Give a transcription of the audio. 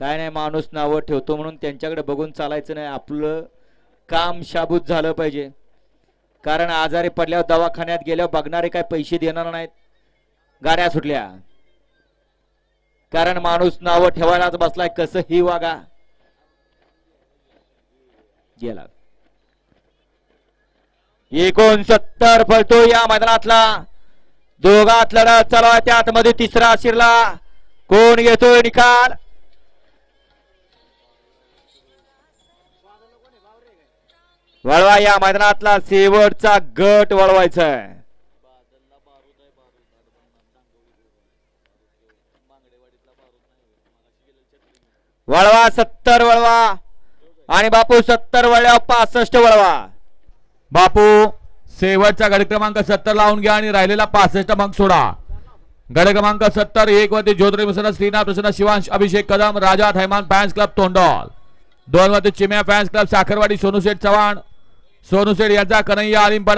काय नाही माणूस नावं ठेवतो म्हणून त्यांच्याकडे बघून चालायचं नाही. आपलं काम शाबूत झालं पाहिजे. कारण आजारी पडल्यावर दवाखान्यात गेल्यावर बघणारे काय पैसे देणार नाहीत. गाड्या सुटल्या. कारण माणूस नावं ठेवायलाच बसलाय कसं ही वागा. गेला. एकोणसत्तर फलतो या मैदानातला. दोघात लढत चालू आहे त्यात मध्ये तिसरा शिरला. कोण घेतोय निकाल वळवा या मैदानातला शेवटचा गट वळवायचा आहे वळवा सत्तर वळवा आणि बापू सत्तर वळवा पासष्ट वळवा. बापू शेवटचा गड क्रमांक सत्तर लावून घ्या आणि राहिलेला पासष्ट मग सोडा. गड क्रमांक सत्तर एक वरती ज्योतिर्मय प्रसन्न श्रीनाथ प्रसन्न शिवांश अभिषेक कदम राजा थैमान फॅन्स क्लब तोंडॉल. दोन वरती चिम्या फॅन्स क्लब साखरवाडी सोनू शेठ चव्हाण. सोनू शेठ यांचा कन्हैया अलिंपडा